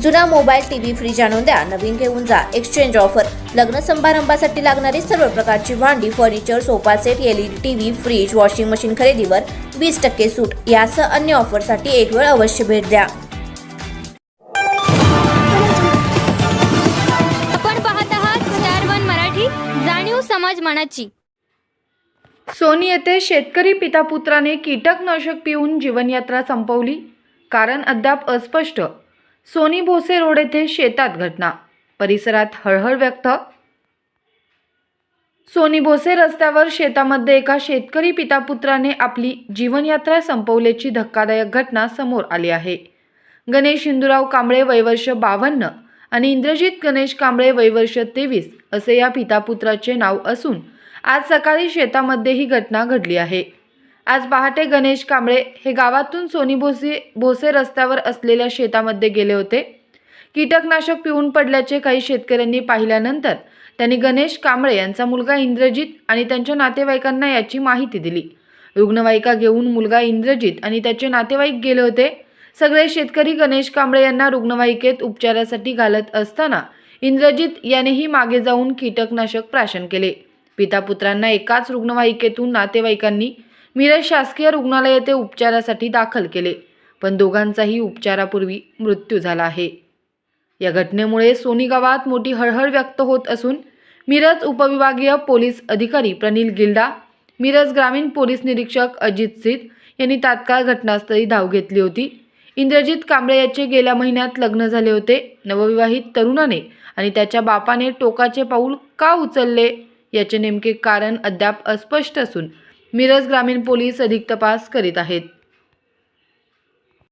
जुना mobile TV fridge आणून द्या. नवीन घेऊन जा. एक्सचेंज ऑफर लग्न समारंभासाठी लागणारी सर्व प्रकारची भांडी furniture sofa set LED TV fridge washing machine खरेदीवर वीस टक्के सूट. यासह अन्य ऑफरसाठी एक वेळ अवश्य भेट द्या. आपण पाहत आहात स्टार वन मराठी जाणीव समाज मनाची. सोनी येथे शेतकरी पितापुत्राने कीटकनाशक पिऊन जीवनयात्रा संपवली. कारण अद्याप अस्पष्ट. सोनी भोसे रोड येथे शेतात घटना. परिसरात हळहळ व्यक्त. सोनी भोसे रस्त्यावर शेतामध्ये एका शेतकरी पितापुत्राने आपली जीवनयात्रा संपवल्याची धक्कादायक घटना समोर आली आहे. गणेश हिंदूराव कांबळे वयवर्ष बावन्न आणि इंद्रजित गणेश कांबळे वयवर्ष तेवीस असे या पितापुत्राचे नाव असून आज सकाळी शेतामध्ये ही घटना घडली आहे. आज पहाटे गणेश कांबळे हे गावातून सोनी भोसे भोसे रस्त्यावर असलेल्या शेतामध्ये गेले होते. कीटकनाशक पिऊन पडल्याचे काही शेतकऱ्यांनी पाहिल्यानंतर त्यांनी गणेश कांबळे यांचा मुलगा इंद्रजित आणि त्यांच्या नातेवाईकांना याची माहिती दिली. रुग्णवाहिका घेऊन मुलगा इंद्रजित आणि त्याचे नातेवाईक गेले होते. सगळे शेतकरी गणेश कांबळे यांना रुग्णवाहिकेत उपचारासाठी घालत असताना इंद्रजित यानेही मागे जाऊन कीटकनाशक प्राशन केले. पितापुत्रांना एकाच रुग्णवाहिकेतून नातेवाईकांनी मिरज शासकीय रुग्णालय येथे उपचारासाठी दाखल केले पण दोघांचाही उपचारापूर्वी मृत्यू झाला आहे. या घटनेमुळे सोनी गावात मोठी हळहळ व्यक्त होत असून मिरज उपविभागीय पोलीस अधिकारी प्रनिल गिल्डा मिरज ग्रामीण पोलीस निरीक्षक अजित सिद्ध यांनी तात्काळ घटनास्थळी धाव घेतली होती. इंद्रजित कांबळे याचे गेल्या महिन्यात लग्न झाले होते. नवविवाहित तरुणाने आणि त्याच्या बापाने टोकाचे पाऊल का उचलले याचे नेमके कारण अद्याप अस्पष्ट असून मिरज ग्रामीण पोलीस अधिक तपास करीत आहेत.